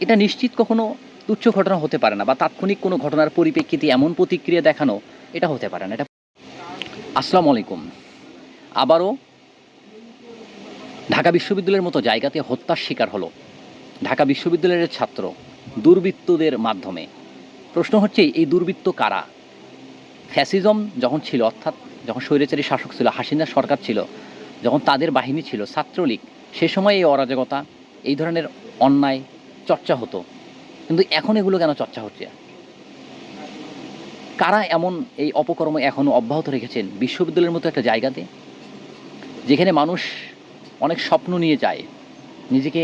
এটা নিশ্চিত কখনো তুচ্ছ ঘটনা হতে পারে না বা তাৎক্ষণিক কোনো ঘটনার পরিপ্রেক্ষিতে এমন প্রতিক্রিয়া দেখানো এটা হতে পারে না। এটা আসসালামু আলাইকুম। আবারও ঢাকা বিশ্ববিদ্যালয়ের মতো জায়গাতে হত্যার শিকার হলো ঢাকা বিশ্ববিদ্যালয়ের ছাত্র দুর্বৃত্তদের মাধ্যমে। প্রশ্ন হচ্ছে, এই দুর্বৃত্ত কারা? ফ্যাসিজম যখন ছিল, অর্থাৎ যখন স্বৈরাচারী শাসক ছিল, হাসিনা সরকার ছিল, যখন তাদের বাহিনী ছিল, ছাত্রলীগ, সে সময় এই অরাজকতা, এই ধরনের অন্যায় চর্চা হতো। কিন্তু এখন এগুলো কেন চর্চা হচ্ছে? কারা এমন এই অপকর্ম এখনও অব্যাহত রেখেছেন বিশ্ববিদ্যালয়ের মতো একটা জায়গাতে? যেখানে মানুষ অনেক স্বপ্ন নিয়ে যায়, নিজেকে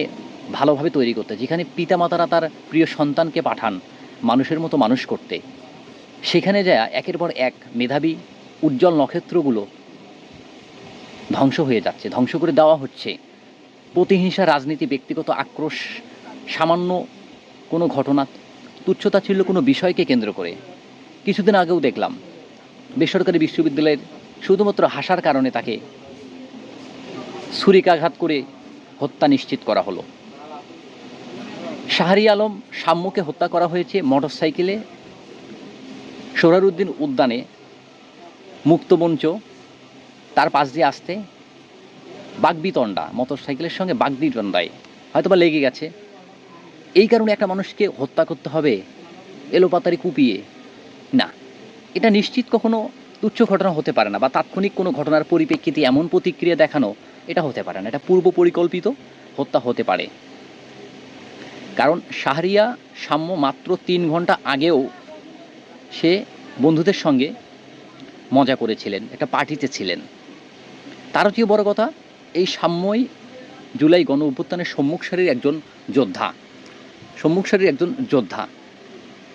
ভালোভাবে তৈরি করতে। যেখানে পিতামাতারা তার প্রিয় সন্তানকে পাঠান মানুষের মতো মানুষ করতে। সেখানে যায় একের পর এক মেধাবী, উজ্জ্বল নক্ষত্রগুলো ধ্বংস হয়ে যাচ্ছে। ধ্বংস করে দেওয়া হচ্ছে। প্রতিহিংসা, রাজনীতি, ব্যক্তিগত আক্রোশ সামান্য কোনো ঘটনা, তুচ্ছতা ছিল কোনো বিষয়কে কেন্দ্র করে। কিছুদিন আগেও দেখলাম, বেসরকারি বিশ্ববিদ্যালয়ের শুধুমাত্র হাসার কারণে তাকে ছুরিকাঘাত করে হত্যা নিশ্চিত করা হলো। শাহরি আলম সাম্যকে হত্যা করা হয়েছে মোটরসাইকেলে। সোহরারুদ্দিন উদ্যানে মুক্তমঞ্চ তার পাশ দিয়ে আসতে বাগবিতণ্ডা, মোটরসাইকেলের সঙ্গে বাগবিতণ্ডায় হয়তো বা লেগে গেছে। এই কারণে একটা মানুষকে হত্যা করতে হবে এলোপাতারি কুপিয়ে। না, এটা নিশ্চিত কখনো তুচ্ছ ঘটনা হতে পারে না বা তাৎক্ষণিক কোনো ঘটনার পরিপ্রেক্ষিতে এমন প্রতিক্রিয়া দেখানো এটা হতে পারে না। এটা পূর্ব পরিকল্পিত হত্যা হতে পারে। কারণ শাহরিয়া সাম্য মাত্র তিন ঘণ্টা আগেও সে বন্ধুদের সঙ্গে মজা করেছিলেন, একটা পার্টিতে ছিলেন। তারও চেয়ে বড় কথা, এই সাম্যই জুলাই গণ অভ্যুত্থানের সম্মুখ সারির একজন যোদ্ধা। সম্মুখ সারির একজন যোদ্ধা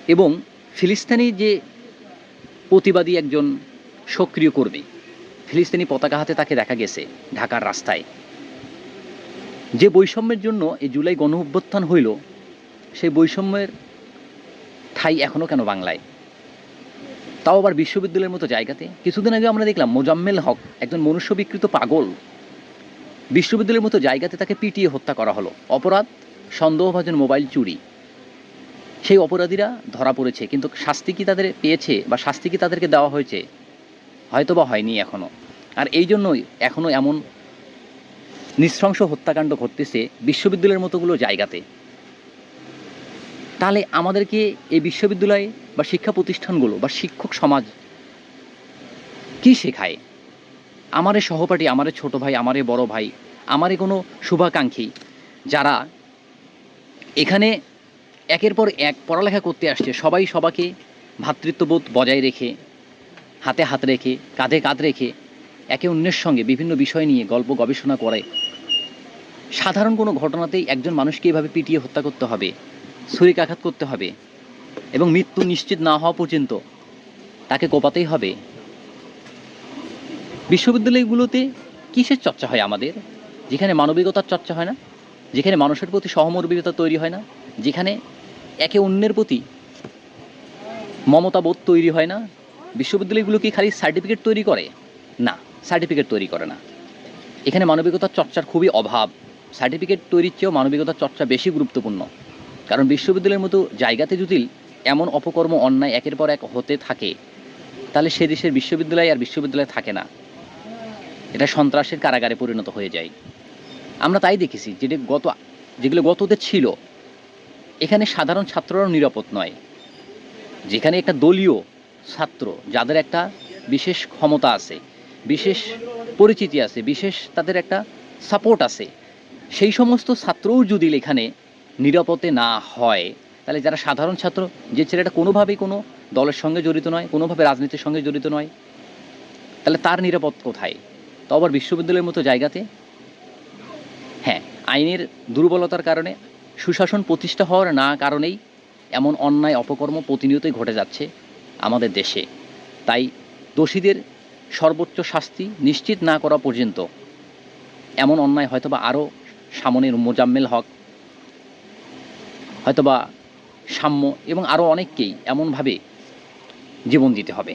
এবং ফিলিস্তিনি যে প্রতিবাদী একজন সক্রিয় কর্মী, ফিলিস্তিনি পতাকা হাতে তাকে দেখা গেছে ঢাকার রাস্তায়। যে বৈষম্যের জন্য এই জুলাই গণ অভ্যুত্থান হইল, সেই বৈষম্যের ঠাই এখনও কেন বাংলায়? তাও আবার বিশ্ববিদ্যালয়ের মতো জায়গাতে। কিছুদিন আগে আমরা দেখলাম মোজাম্মেল হক একজন মনুষ্য বিকৃত পাগল। বিশ্ববিদ্যালয়ের মতো জায়গাতে তাকে পিটিয়ে হত্যা করা হলো। অপরাধ সন্দেহভাজন মোবাইল চুরি। সেই অপরাধীরা ধরা পড়েছে, কিন্তু শাস্তি কি তাদের পেয়েছে বা শাস্তি কি তাদেরকে দেওয়া হয়েছে হয়তো বা হয়নি এখনও আর এই জন্যই এখনও এমন নৃশংস হত্যাকাণ্ড ঘটতেছে বিশ্ববিদ্যালয়ের মতোগুলো জায়গাতে। তাহলে আমাদেরকে এই বিশ্ববিদ্যালয় বা শিক্ষা প্রতিষ্ঠানগুলো বা শিক্ষক সমাজ কি শেখায়? আমারে সহপাঠী, আমারে ছোট ভাই, আমারে বড় ভাই, আমারে কোনো শুভাকাঙ্ক্ষী যারা এখানে একের পর এক পড়ালেখা করতে আসছে। সবাই সবাকে ভ্রাতৃত্ববোধ বজায় রেখে, হাতে হাত রেখে, কাঁধে কাঁধ রেখে একে অন্যের সঙ্গে বিভিন্ন বিষয় নিয়ে গল্প গবেষণা করে। সাধারণ কোনো ঘটনাতেই একজন মানুষকে এভাবে পিটিয়ে হত্যা করতে হবে ছুরিকাঘাত করতে হবে এবং মৃত্যু নিশ্চিত না হওয়া পর্যন্ত তাকে কোপাতেই হবে। বিশ্ববিদ্যালয়গুলোতে কিসের চর্চা হয় আমাদের? যেখানে মানবিকতার চর্চা হয় না? যেখানে মানুষের প্রতি সহমর্মিতা তৈরি হয় না, যেখানে একে অন্যের প্রতি মমতাবোধ তৈরি হয় না বিশ্ববিদ্যালয়গুলো কি খালি সার্টিফিকেট তৈরি করে? না, সার্টিফিকেট তৈরি করে না। এখানে মানবিকতার চর্চার খুবই অভাব। সার্টিফিকেট তৈরির চেয়েও মানবিকতার চর্চা বেশি গুরুত্বপূর্ণ। কারণ বিশ্ববিদ্যালয়ের মতো জায়গাতে যদি এমন অপকর্ম, অন্যায় একের পর এক হতে থাকে, তাহলে সে দেশের বিশ্ববিদ্যালয় আর বিশ্ববিদ্যালয় থাকে না। এটা সন্ত্রাসের কারাগারে পরিণত হয়ে যায়। আমরা তাই দেখেছি যেটা গত, যেগুলো গততে ছিল, এখানে সাধারণ ছাত্ররাও নিরাপদ নয়। যেখানে একটা দলীয় ছাত্র, যাদের একটা বিশেষ ক্ষমতা আছে, বিশেষ পরিচিতি আছে, বিশেষ তাদের একটা সাপোর্ট আছে, সেই সমস্ত ছাত্রও যদি এখানে নিরাপদে না হয়, তাহলে যারা সাধারণ ছাত্র, যে ছেলেটা কোনোভাবেই কোনো দলের সঙ্গে জড়িত নয়, কোনোভাবে রাজনীতির সঙ্গে জড়িত নয়, তাহলে তার নিরাপদ কোথায়? তো আবার বিশ্ববিদ্যালয়ের মতো জায়গাতে আইনের দুর্বলতার কারণে সুশাসন প্রতিষ্ঠা হওয়ার না কারণেই এমন অন্যায় অপকর্ম প্রতিনিয়তই ঘটে যাচ্ছে আমাদের দেশে। তাই দোষীদের সর্বোচ্চ শাস্তি নিশ্চিত না করা পর্যন্ত এমন অন্যায় হয়তোবা আরও সামনের মোজাম্মেল হক, হয়তোবা সাম্য এবং আরও অনেককেই এমনভাবে জীবন দিতে হবে।